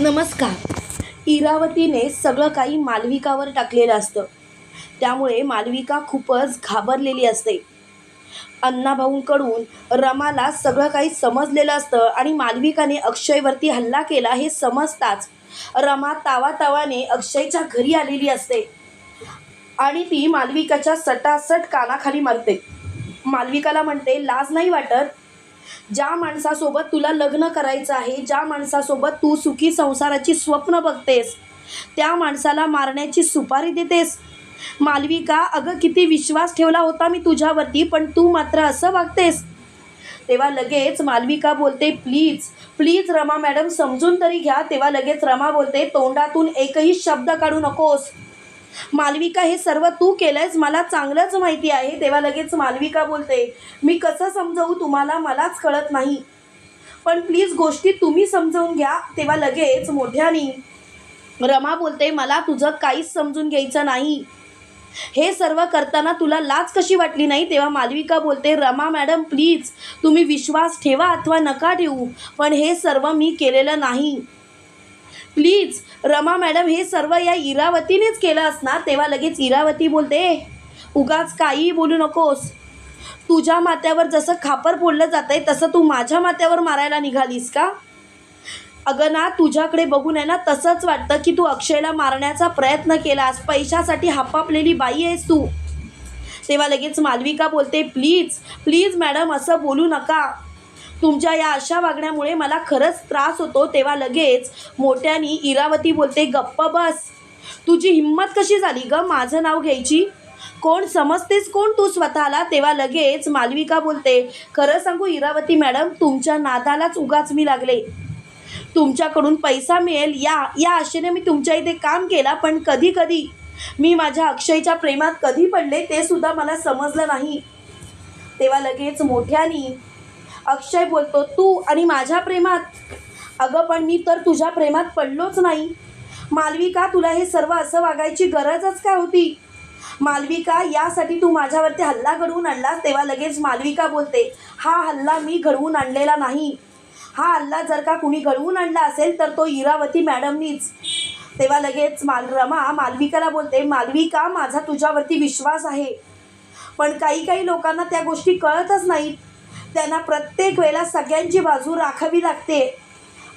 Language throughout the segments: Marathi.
नमस्कार. इरावतीने सगळं काही मालविकावर टाकलेलं असतं. त्यामुळे मालविका खूपच घाबरलेली असते. अण्णाभाऊंकडून रमाला सगळं काही समजलेलं असतं आणि मालविकाने अक्षयवरती हल्ला केला हे समजताच रमा तावातावाने अक्षयच्या घरी आलेली असते आणि ती मालविकाच्या सटासट कानाखाली मारते. मालविकाला म्हणते लाज नाही वाटत? ज्या माणसासोबत तुला लग्न करायचं आहे ज्या माणसासोबत तू सुखी संसाराची स्वप्न बघतेस त्या माणसाला मारण्याची सुपारी देतेस. मालविका अगं किती विश्वास ठेवला होता मी तुझ्यावरती पण तू मात्र असं वागतेस. तेव्हा लगेच मालविका बोलते प्लीज प्लीज रमा मॅडम समजून तरी घ्या. तेव्हा लगेच रमा बोलते तोंडातून एकही शब्द काढू नकोस. मालविका हे सर्व तू केलंयस? मला चांगलंच माहिती आहे. तेव्हा लगेच मालविका बोलते मी कसं समजवू तुम्हाला? मलाच कळत नाही. पण प्लीज गोष्टी तुम्ही समजावून घ्या. तेव्हा लगेच मोठ्यानी रमा बोलते मला तुझं काहीच समजून घ्यायचं नाही. हे सर्व करताना तुला लाज कशी वाटली नाही? तेव्हा मालविका बोलते रमा मॅडम प्लीज तुम्ही विश्वास ठेवा अथवा नका ठेवू पण हे सर्व मी केलेलं नाही. प्लीज रमा मॅडम हे सर्व या इरावतीनेच केलं असणार. तेव्हा लगेच इरावती बोलते उगाच काहीही बोलू नकोस. तुझ्या मात्यावर जसं खापर फोडलं जात आहे तसं तू माझ्या मात्यावर मारायला निघालीस का? अगं ना तुझ्याकडे बघून आहे ना तसंच वाटतं की तू अक्षयला मारण्याचा प्रयत्न केलास. पैशासाठी हापापलेली बाई आहेस तू. तेव्हा लगेच मालविका बोलते प्लीज प्लीज मॅडम असं बोलू नका. तुमच्या या अशा वागण्यामुळे मला खरंच त्रास होतो. तेव्हा लगेच मोठ्यानी इरावती बोलते गप्प बस. तुझी हिंमत कशी झाली ग? माझं नाव घ्यायची? कोण समजतेस कोण तू स्वतःला? तेव्हा लगेच मालविका बोलते खरं सांगू इरावती मॅडम तुमच्या नादालाच उगाच मी लागले. तुमच्याकडून पैसा मिळेल या या आशेने मी तुमच्या इथे काम केला पण कधी कधी मी माझ्या अक्षयच्या प्रेमात कधी पडले ते सुद्धा मला समजलं नाही. तेव्हा लगेच मोठ्यानी अक्षय बोलतो तू आणि माझ्या प्रेमात. अगं पण मी तर तुझ्या प्रेमात पडलोच नाही. मालविका तुला हे सर्व असं वागायची गरजच काय होती? मालविका यासाठी तू माझ्यावरती हल्ला घडवून आणलास तेव्हा लगेच मालविका बोलते हा हल्ला मी घडवून आणलेला नाही. हा हल्ला जर का कुणी घडवून आणला असेल तर तो इरावती मॅडमनीच. तेव्हा लगेच माल रमा मालविकाला बोलते मालविका माझा तुझ्यावरती विश्वास आहे. पण काही काही लोकांना त्या गोष्टी कळतच नाहीत. त्यांना प्रत्येक वेळेला सगळ्यांची बाजू राखावी लागते.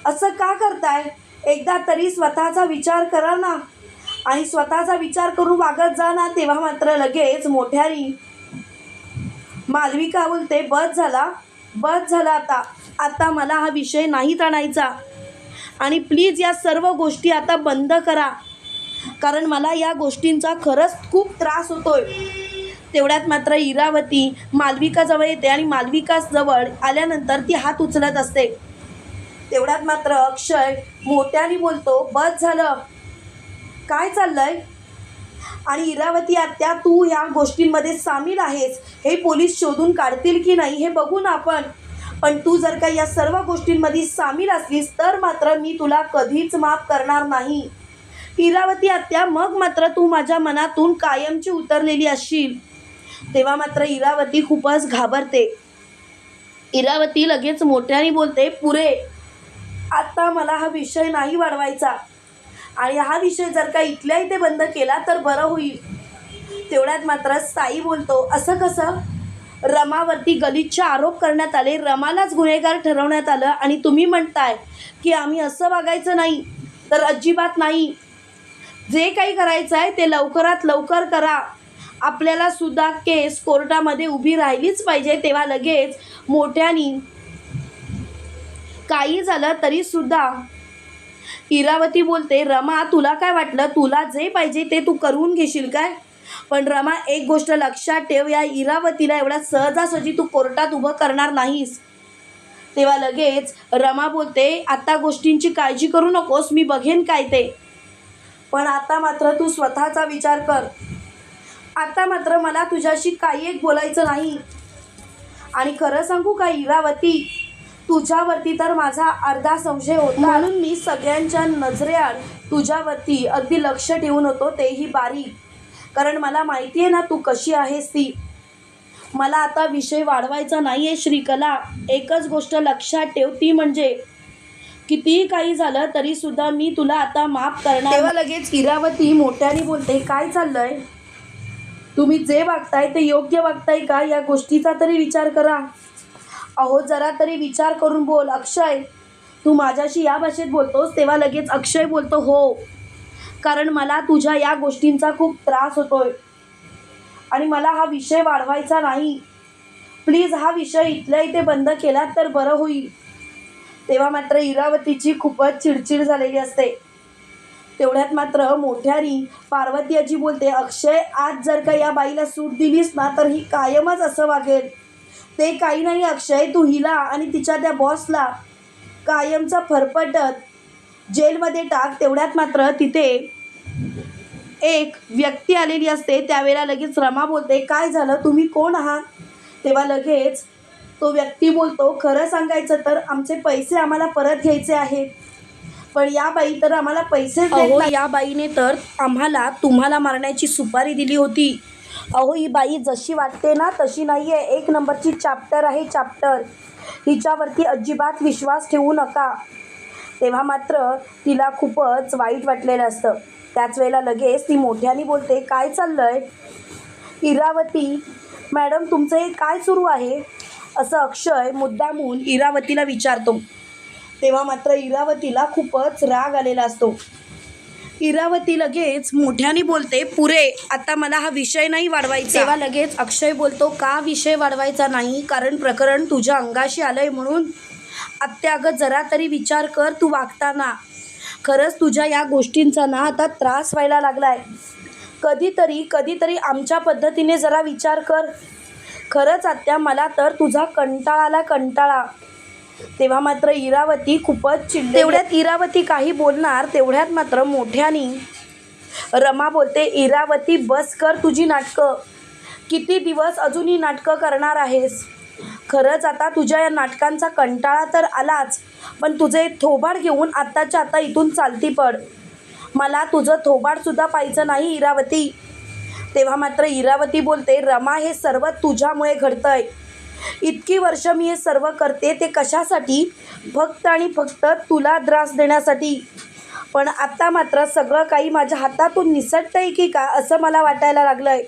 असं का करताय? एकदा तरी स्वतःचा विचार करा ना. आणि स्वतःचा विचार करून वागत जा ना तेव्हा मात्र लगेच मोठ्यारी मालविका बोलते? बस झाला. बस झाला आता. आता मला हा विषय नाही ताणायचा आणि प्लीज या सर्व गोष्टी आता बंद करा. कारण मला या गोष्टींचा खरंच खूप त्रास होतोय. तेवढ्यात मात्र इरावती मालविकाजवळ येते आणि मालविकाजवळ आल्यानंतर ती हात उचलत असते. तेवढ्यात मात्र अक्षय मोत्याने बोलतो बस झालं. काय चाललंय? आणि इरावती आत्या तू ह्या गोष्टींमध्ये सामील आहेस. हे पोलीस शोधून काढतील की नाही हे बघू ना आपण. पण तू जर का या सर्व गोष्टींमध्ये सामील असलीस तर मात्र मी तुला कधीच माफ करणार नाही. इरावती आत्या मग मात्र तू माझ्या मनातून कायमची उतरलेली असशील. तेव्हा मात्र इरावती खूपच घाबरते. इरावती लगेच मोठ्याने बोलते पुरे आता मला हा विषय नाही वाढवायचा. आणि हा विषय जर का इथल्या इथे बंद केला तर बरं होईल. तेवढ्यात मात्र साई बोलतो असं कसं? रमावरती गलिच्छ आरोप करण्यात आले. रमालाच गुन्हेगार ठरवण्यात आलं आणि तुम्ही म्हणताय की आम्ही असं वागायचं नाही तर अजिबात नाही. जे काही करायचं आहे ते लवकरात लवकर करा. आपल्याला सुद्धा केस कोर्टामध्ये उभी राहिलीच पाहिजे तेव्हा लगेच मोठ्यानी काही झालं तरी सुद्धा. इरावती बोलते रमा तुला काय वाटलं? तुला जे पाहिजे ते तू करून घेशील काय? पण रमा एक गोष्ट लक्षात ठेव या इरावतीला एवढ्या सहजासहजी तू कोर्टात उभं करणार नाहीस. तेव्हा लगेच रमा बोलते आता गोष्टींची काळजी करू नकोस मी बघेन काय ते. पण आता मात्र तू स्वतःचा विचार कर. आता मात्र मला तुझ्याशी काही एक बोलायचं नाही. आणि खरं सांगू का इरावती? तुझ्यावरती तर माझा अर्धा संशय होता. म्हणून मी सगळ्यांच्या नजरेआड तुझ्यावरती अगदी लक्ष ठेवून होतो तेही बारीक. कारण मला माहिती आहे ना तू कशी आहेस ती. मला आता विषय वाढवायचा नाही आहे श्रीकला. एकच गोष्ट लक्षात ठेव ती म्हणजे कितीही काही झालं तरी सुद्धा मी तुला आता माफ करणार तेव्हा लगेच इरावती मोठ्याने बोलते काय चाललंय? तुम्ही जे वागताय ते योग्य वागताय का? या गोष्टीचा तरी विचार करा. अहो जरा तरी विचार करून बोल. अक्षय तू माझ्याशी या भाषेत बोलतोस तेव्हा लगेच अक्षय बोलतो हो. कारण मला तुझ्या या गोष्टींचा खूप त्रास होतोय. आणि मला हा विषय वाढवायचा नाही. प्लीज हा विषय इथल्या इथे बंद केलात तर बरं होईल. तेव्हा मात्र इरावतीची खूपच चिडचिड झालेली असते. तेवढ्यात मात्र मोठ्यानी पार्वती आजी बोलते अक्षय आज जर का या बाईला सूट दिलीस ना तर ही कायमच असं वागेल. ते काही नाही अक्षय तू हिला आणि तिच्या त्या बॉसला कायमचा फरफटत जेलमध्ये टाक. तेवढ्यात मात्र तिथे एक व्यक्ती आलेली असते. त्यावेळेला लगेच रमा बोलते काय झालं? तुम्ही कोण आहात? तेव्हा लगेच तो व्यक्ती बोलतो खरं सांगायचं तर आमचे पैसे आम्हाला परत घ्यायचे आहेत. पण या बाई तर आम्हाला पैसेच देत अहो, नाही. या बाईने तर आम्हाला तुम्हाला मारण्याची सुपारी दिली होती. अहो ही बाई जशी वाटते ना तशी नाही आहे एक नंबरची चॅप्टर आहे चॅप्टर हिच्यावरती अजिबात विश्वास ठेवू नका. तेव्हा मात्र तिला खूपच वाईट वाटलेलं असतं. त्याच वेळेला लगेच ती मोठ्याने बोलते काय चाललंय? इरावती मॅडम तुमचं हे काय सुरू आहे? असं अक्षय मुद्दामून इरावतीला विचारतो. तेव्हा मात्र इरावतीला खूपच राग आलेला असतो. इरावती लगेच मोठ्याने बोलते पुरे आता मला हा विषय नाही वाढवायचा. तेव्हा लगेच अक्षय बोलतो का विषय वाढवायचा नाही? कारण प्रकरण तुझ्या अंगाशी आलंय म्हणून. आत्या अगं जरा तरी विचार कर तू वागताना खरंच तुझ्या या गोष्टींचा ना आता त्रास व्हायला लागलाय. कधीतरी कधीतरी आमच्या पद्धतीने जरा विचार कर. खरंच आत्या मला तर तुझा कंटाळाला कंटाळा. तेव्हा मात्र इरावती खूपच चिडली तेवढ्यात इरावती काही बोलणार तेवढ्यात मात्र मोठ्यानी रमा बोलते इरावती बस कर तुझी नाटकं. किती दिवस अजून ही नाटकं करणार आहेस? खरंच आता तुझ्या या नाटकांचा कंटाळा तर आलाच पण तुझे थोबाड घेऊन आत्ताच्या आता इथून चालती पड. मला तुझं थोबाडसुद्धा पाहिजे नाही इरावती. तेव्हा मात्र इरावती बोलते रमा हे सर्व तुझ्यामुळे घडतंय. इतकी वर्ष मी हे सर्व करते ते कशासाठी? फक्त आणि फक्त तुला त्रास देण्यासाठी. पण आत्ता मात्र सगळं काही माझ्या हातातून निसटतं आहे की का असं मला वाटायला लागलं आहे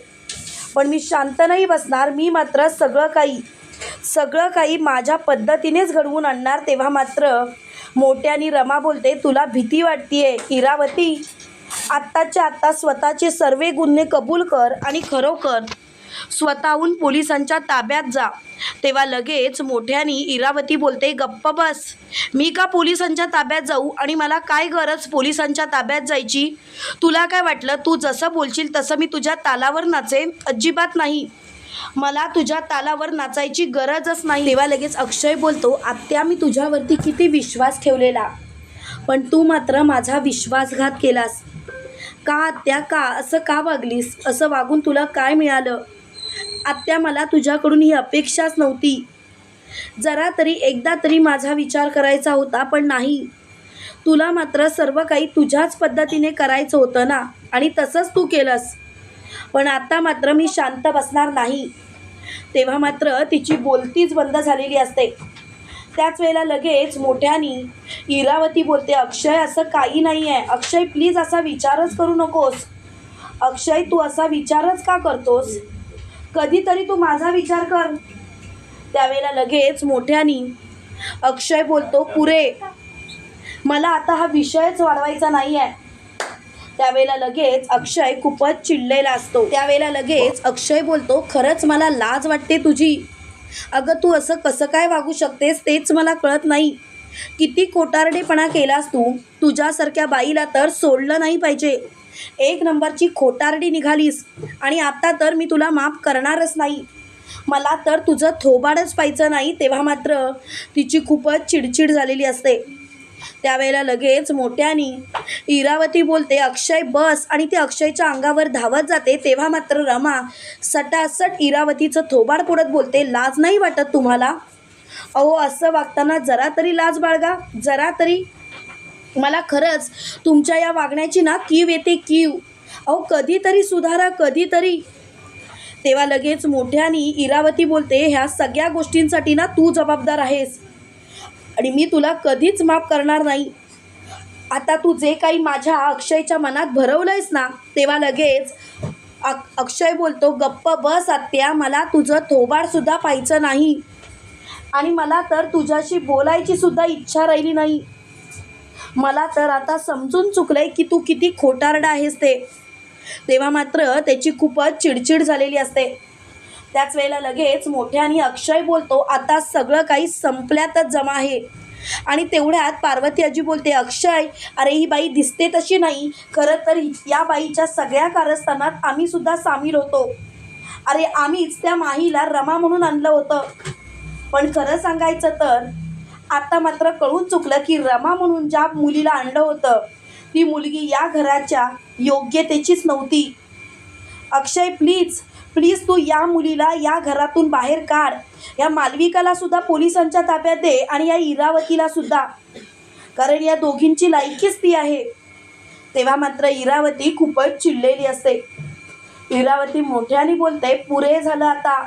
पण मी शांत नाही बसणार मी मात्र सगळं काही सगळं काही माझ्या पद्धतीनेच घडवून आणणार तेव्हा मात्र मोठ्यानी रमा बोलते तुला भीती वाटतीये इरावती? आत्ताच्या आत्ता स्वतःचे सर्व गुन्हे कबूल कर आणि खरोखर स्वतःहून पोलिसांच्या ताब्यात जा. तेव्हा लगेच मोठ्यानी इरावती बोलते गप्प बस. मी का पोलिसांच्या ताब्यात जाऊ? आणि मला काय गरज पोलिसांच्या ताब्यात जायची? तुला काय वाटलं? तू जसं बोलशील तसं मी तुझ्या तालावर नाचेन. अजिबात नाही. मला तुझ्या तालावर नाचायची गरजच नाही. तेव्हा लगेच अक्षय बोलतो आत्या मी तुझ्यावरती किती विश्वास ठेवलेला? पण तू मात्र माझा विश्वासघात केलास. का आत्या? का? असं का वागलीस? असं वागून तुला काय मिळालं? आत्या मला तुझ्याकडून ही अपेक्षाच नव्हती. जरा तरी एकदा तरी माझा विचार करायचा होता पण नाही. तुला मात्र सर्व काही तुझ्याच पद्धतीने करायचं होतं ना आणि तसंच तू केलंस. पण आता मात्र मी शांत बसणार नाही. तेव्हा मात्र तिची बोलतीच बंद झालेली असते. त्याच वेळेला लगेच मोठ्यानी इरावती बोलते अक्षय असं काही नाही आहे अक्षय प्लीज असा विचारच करू नकोस. अक्षय तू असा विचारच का करतोस? कधीतरी तू माझा विचार कर. त्यावेळेला लगेच मोठ्यानी अक्षय बोलतो पुरे मला आता हा विषयच वाढवायचा नाही आहे त्यावेळेला लगेच अक्षय खूपच चिडलेला असतो. त्यावेळेला लगेच अक्षय बोलतो खरंच मला लाज वाटते तुझी. अगं तू असं कसं काय वागू शकतेस तेच मला कळत नाही. किती खोटारडेपणा केलास तू. तुझ्यासारख्या बाईला तर सोडलं नाही पाहिजे. एक नंबरची खोटारडी निघालीस आणि आता तर मी तुला माफ करणारच नाही. मला तर तुझं थोबाडच पाहिजे नाही तेव्हा मात्र तिची खूपच चिडचिड झालेली असते. त्यावेळेला लगेच मोठ्यानी इरावती बोलते अक्षय बस. आणि ती अक्षयच्या अंगावर धावत जाते तेव्हा मात्र रमा सटासट इरावतीचं थोबाड पुढत बोलते लाज नाही वाटत तुम्हाला? अहो असं वागताना जरा तरी लाज बाळगा जरा तरी. मला खरंच तुमच्या या वागण्याची ना कीव येते कीव. अहो कधीतरी सुधारा कधीतरी. तेव्हा लगेच मोठ्यानी इरावती बोलते ह्या सगळ्या गोष्टींसाठी ना तू जबाबदार आहेस. आणि मी तुला कधीच माफ करणार नाही. आता तू जे काही माझ्या अक्षयच्या मनात भरवलं आहेस ना तेव्हा लगेच अक्षय बोलतो गप्प बस आत्या मला तुझं थोबाडसुद्धा पाहायचं नाही. आणि मला तर तुझ्याशी बोलायची सुद्धा इच्छा राहिली नाही. मला तर आता समजून चुकलंय की तू किती खोटारडा आहेस ते. तेव्हा मात्र त्याची खूपच चिडचिड झालेली असते. त्याच वेळेला लगेच मोठ्याने अक्षय बोलतो आता सगळं काही संपल्यातच जमा आहे. आणि तेवढ्यात पार्वती आजी बोलते अक्षय अरे ही बाई दिसते तशी नाही. खरं तर या बाईच्या सगळ्या कारस्थानात आम्ही सुद्धा सामील होतो. अरे आम्हीच त्या माहीला रमा म्हणून आणलं होतं. पण खरं सांगायचं तर आता मात्र कळून चुकलं की रमा म्हणून ज्या मुलीला आणलं होतं ती मुलगी या घराच्या योग्यतेचीच नव्हती. अक्षय प्लीज प्लीज तू या मुलीला या घरातून बाहेर काढ. या मालविकाला सुद्धा पोलिसांच्या ताब्यात दे आणि या इरावतीला सुद्धा. कारण या दोघींची लायकीच ती आहे. तेव्हा मात्र इरावती खूपच चिडलेली असते. इरावती मोठ्याने बोलते पुरे झालं आता.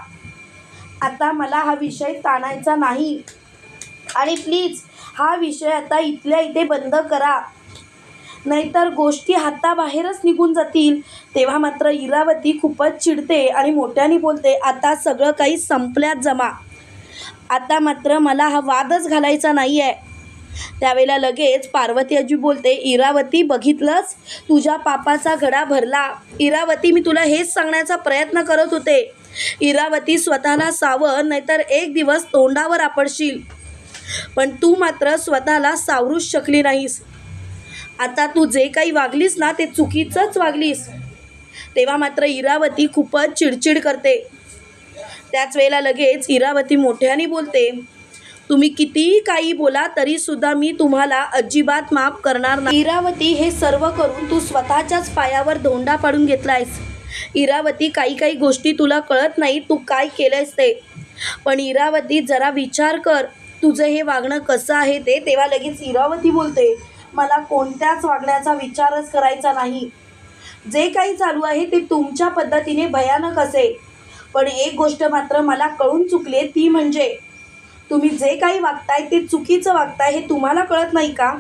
आता मला हा विषय ताणायचा नाही. आणि प्लीज हा विषय आता इथल्या इथे बंद करा. नाहीतर गोष्टी हाताबाहेरच निघून जातील. तेव्हा मात्र इरावती खूपच चिडते आणि मोठ्याने बोलते आता सगळं काही संपल्यात जमा. आता मात्र मला हा वादच घालायचा नाही आहे त्यावेळेला लगेच पार्वती आजी बोलते इरावती बघितलंच तुझ्या पापाचा घडा भरला. इरावती मी तुला हेच सांगण्याचा प्रयत्न करत होते. इरावती स्वतःला सावर नाहीतर एक दिवस तोंडावर आपडशील. पण तू मात्र स्वतःला सावरूच शकली नाहीस. आता तू जे काही वागलीस ना ते चुकीचंच वागलीस. तेव्हा मात्र इरावती खूपच चिडचिड करते. त्याच वेळेला लगेच इरावती मोठ्याने बोलते तुम्ही कितीही काही बोला तरीसुद्धा मी तुम्हाला अजिबात माफ करणार नाही. इरावती हे सर्व करून तू स्वतःच्याच पायावर धोंडा पाडून घेतलायस. इरावती काही काही गोष्टी तुला कळत नाही तू काय केलंयस ते. पण इरावती जरा विचार कर. तुझं हे वागणं कसं आहे ते तेव्हा लगेच इरावती बोलते. मला कोणत्याच वागण्याचा विचारच करायचा नाही. जे काही चालू आहे ते तुमच्या पद्धतीने भयानक असेल. पण एक गोष्ट मात्र मला कळून चुकली आहे ती म्हणजे तुम्ही जे काही वागताय ते चुकीचं वागताय हे तुम्हाला कळत नाही का?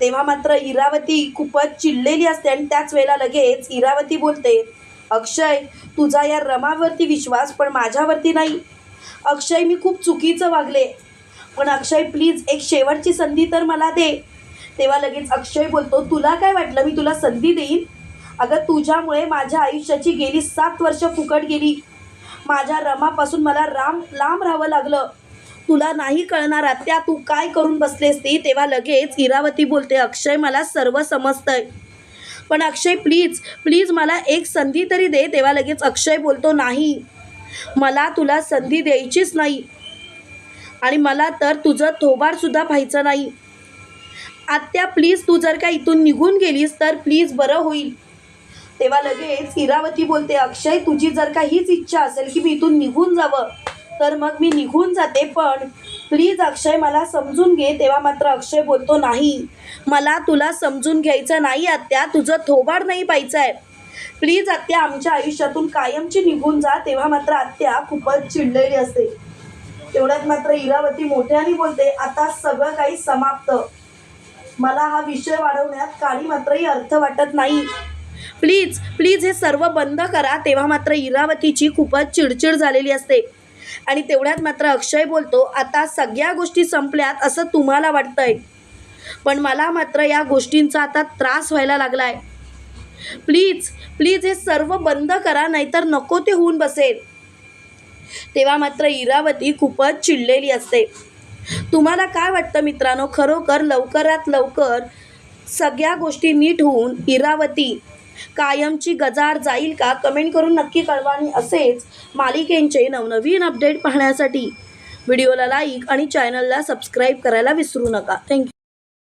तेव्हा मात्र इरावती खूपच चिडलेली असते आणि त्याच वेळेला लगेच इरावती बोलते अक्षय तुझा या रमावरती विश्वास पण माझ्यावरती नाही. अक्षय मी खूप चुकीचं वागले. पण अक्षय प्लीज एक शेवटची संधी तर मला दे. तेव्हा लगेच अक्षय बोलतो तुला काय वाटलं? मी तुला संधी देईन? अगं तुझ्यामुळे माझ्या आयुष्याची गेली सात वर्ष फुकट गेली. माझ्या रमापासून मला राम लांब राहावं लागलं. तुला नाही कळणार आत्या तू काय करून बसलेस ती? तेव्हा लगेच इरावती बोलते अक्षय मला सर्व समजतंय. पण अक्षय प्लीज प्लीज मला एक संधी तरी दे. तेव्हा लगेच अक्षय बोलतो नाही. मला तुला संधी द्यायचीच नाही. आणि मला तर तुझं थोबाडसुद्धा पाहायचं नाही. आत्या प्लीज तू जर का इथून निघून गेलीस तर प्लीज बरं होईल. तेव्हा लगेच इरावती बोलते अक्षय तुझी जर का हीच इच्छा असेल की मी इथून निघून जावं तर मग मी निघून जाते पण प्लीज अक्षय मला समजून घे. तेव्हा मात्र अक्षय बोलतो नाही मला तुला समजून घ्यायचं नाही आत्या तुझं थोबाड नाही पाहिजे आहे प्लीज आत्या आमच्या आयुष्यातून कायमची निघून जा तेव्हा मात्र आत्या खूपच चिडलेली असते. तेवढ्यात मात्र इरावती मोठ्याने बोलते आता सगळं काही समाप्त. मला हा विषय वाढवण्यात काही मात्रही अर्थ वाटत नाही. प्लीज प्लीज हे सर्व बंद करा तेव्हा मात्र इरावतीची खूपच चिडचिड झालेली असते. आणि तेवढ्यात मात्र अक्षय बोलतो आता सगळ्या गोष्टी संपल्यात असं तुम्हाला वाटतंय. पण मला मात्र या गोष्टींचा आता त्रास व्हायला लागला आहे प्लीज प्लीज हे सर्व बंद करा नाहीतर नको ते होऊन बसेल. तेव्हा मात्र इरावती खूपच चिडलेली असते. तुम्हाला काय वाटतं मित्रांनो? खरोखर लवकरात लवकर सगळ्या गोष्टी नीट होऊन इरावती कायमची गजार जाईल का? कमेंट करून नक्की कळवा. आणि असेच मालिकेंचे नवनवीन अपडेट पाहण्यासाठी व्हिडिओला लाईक आणि चॅनलला सबस्क्राईब करायला विसरू नका. थँक्यू.